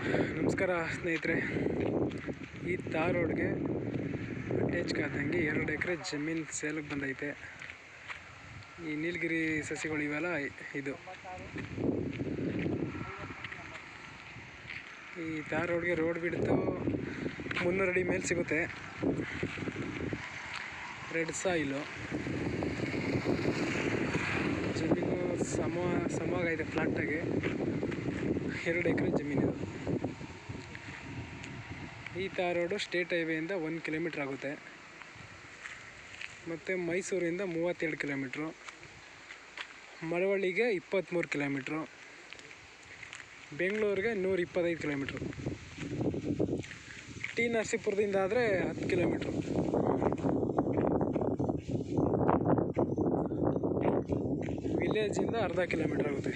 ನಮಸ್ಕಾರ ಸ್ನೇಹಿತರೆ. ಈ ತಾರ್ ರೋಡ್ಗೆ ಅಟ್ಯಾಚ್ ಆದಂಗೆ ಎರಡು ಎಕರೆ ಜಮೀನು ಸೇಲಕ್ಕೆ ಬಂದೈತೆ. ಈ ನೀಲಗಿರಿ ಸಸಿಗಳು ಇವೆಲ್ಲ ಇದು. ಈ ತಾರ್ ರೋಡ್ಗೆ ರೋಡ್ ಬಿಡ್ತು, ಮುನ್ನೂರು ಅಡಿ ಮೇಲೆ ಸಿಗುತ್ತೆ. Red soil. ಜಮೀನು ಸಮ ಸಮವಾಗೈತೆ ಫ್ಲಾಟಾಗಿ ಎರಡು ಎಕರೆ ಜಮೀನಿದೆ ಈ ತಾರ್ ರೋಡು ಸ್ಟೇಟ್ ಹೈವೇಯಿಂದ ಒಂದು ಕಿಲೋಮೀಟ್ರ್ ಆಗುತ್ತೆ. ಮತ್ತು ಮೈಸೂರಿಂದ ಮೂವತ್ತೆರಡು ಕಿಲೋಮೀಟ್ರು ಮಳವಳ್ಳಿಗೆ ಇಪ್ಪತ್ತ್ಮೂರು ಕಿಲೋಮೀಟ್ರು ಬೆಂಗಳೂರಿಗೆ ನೂರ ಇಪ್ಪತ್ತೈದು ಕಿಲೋಮೀಟ್ರು ಟಿ ನರಸೀಪುರದಿಂದ ಆದರೆ ಹತ್ತು ಕಿಲೋಮೀಟ್ರು ವಿಲೇಜಿಂದ ಅರ್ಧ ಕಿಲೋಮೀಟ್ರ್ ಆಗುತ್ತೆ.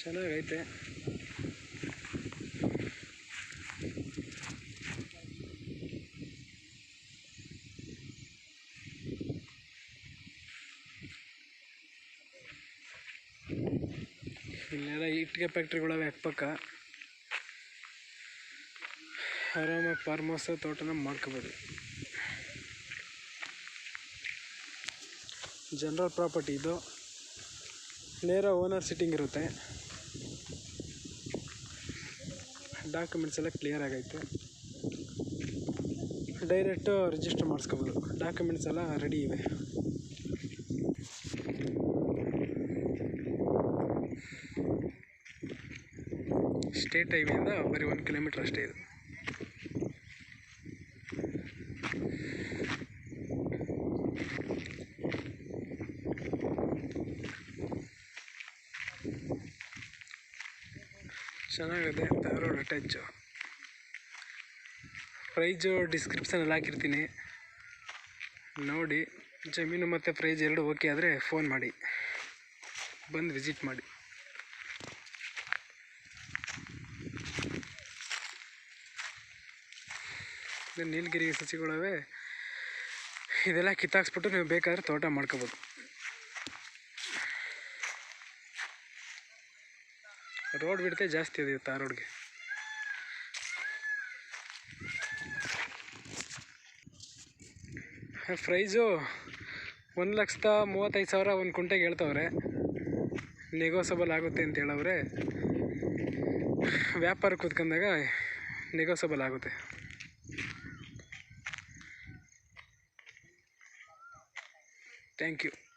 ಚೆನ್ನಾಗೈತೆ. ಇಲ್ಲೆಲ್ಲ ಇಟ್ಟಿಗೆ ಫ್ಯಾಕ್ಟ್ರಿಗಳವೆ ಅಕ್ಕಪಕ್ಕ. ಆರಾಮಾಗಿ ಫಾರ್ಮ್ ತೋಟನ ಮಾಡ್ಕೋಬೋದು. ಜನರಲ್ ಪ್ರಾಪರ್ಟಿ ಇದು. ನೇರ ಓನರ್ ಸಿಟ್ಟಿಂಗ್ ಇರುತ್ತೆ. ಡಾಕ್ಯುಮೆಂಟ್ಸ್ ಎಲ್ಲ ಕ್ಲಿಯರ್ ಆಗೈತೆ. ಡೈರೆಕ್ಟು ರಿಜಿಸ್ಟರ್ ಮಾಡಿಸ್ಕೋಬೋದು. ಡಾಕ್ಯುಮೆಂಟ್ಸ್ ಎಲ್ಲ ರೆಡಿ ಇವೆ. ಸ್ಟೇಟ್ ಹೈವೇಯಿಂದ ಬರೀ ಒಂದು ಕಿಲೋಮೀಟ್ರ್ ಅಷ್ಟೇ ಇದು. ಚೆನ್ನಾಗಿದೆ ಧಾರವಾಡ ಅಟ್ಯಾಚು ಪ್ರೈಜು ಡಿಸ್ಕ್ರಿಪ್ಷನಲ್ಲಿ ಹಾಕಿರ್ತೀನಿ. ನೋಡಿ, ಜಮೀನು ಮತ್ತು ಪ್ರೈಜ್ ಎರಡು ಓಕೆ ಆದರೆ ಫೋನ್ ಮಾಡಿ. ಬಂದು ವಿಸಿಟ್ ಮಾಡಿ. ನೀಲಗಿರಿ ಸಸಿಗಳವೆ. ಇದೆಲ್ಲ ಕಿತ್ತಾಕ್ಸ್ಬಿಟ್ಟು ನೀವು ಬೇಕಾದ್ರೆ ತೋಟ ಮಾಡ್ಕೋಬೋದು. ರೋಡ್ ಬಿಡ್ತೆ ಜಾಸ್ತಿ ಇದೆ ಆ ರೋಡ್ಗೆ. ಪ್ರೈಸು ಒಂದು ಲಕ್ಷದ ಮೂವತ್ತೈದು ಸಾವಿರ ಒಂದು ಕುಂಟೆಗೆ ಹೇಳ್ತವ್ರೆ. ನೆಗೋಸಬಲ್ ಆಗುತ್ತೆ ಅಂತ ಹೇಳವ್ರೆ. ವ್ಯಾಪಾರ ಕೂತ್ಕೊಂಡಾಗ ನೆಗೋಸಬಲ್ ಆಗುತ್ತೆ. Thank you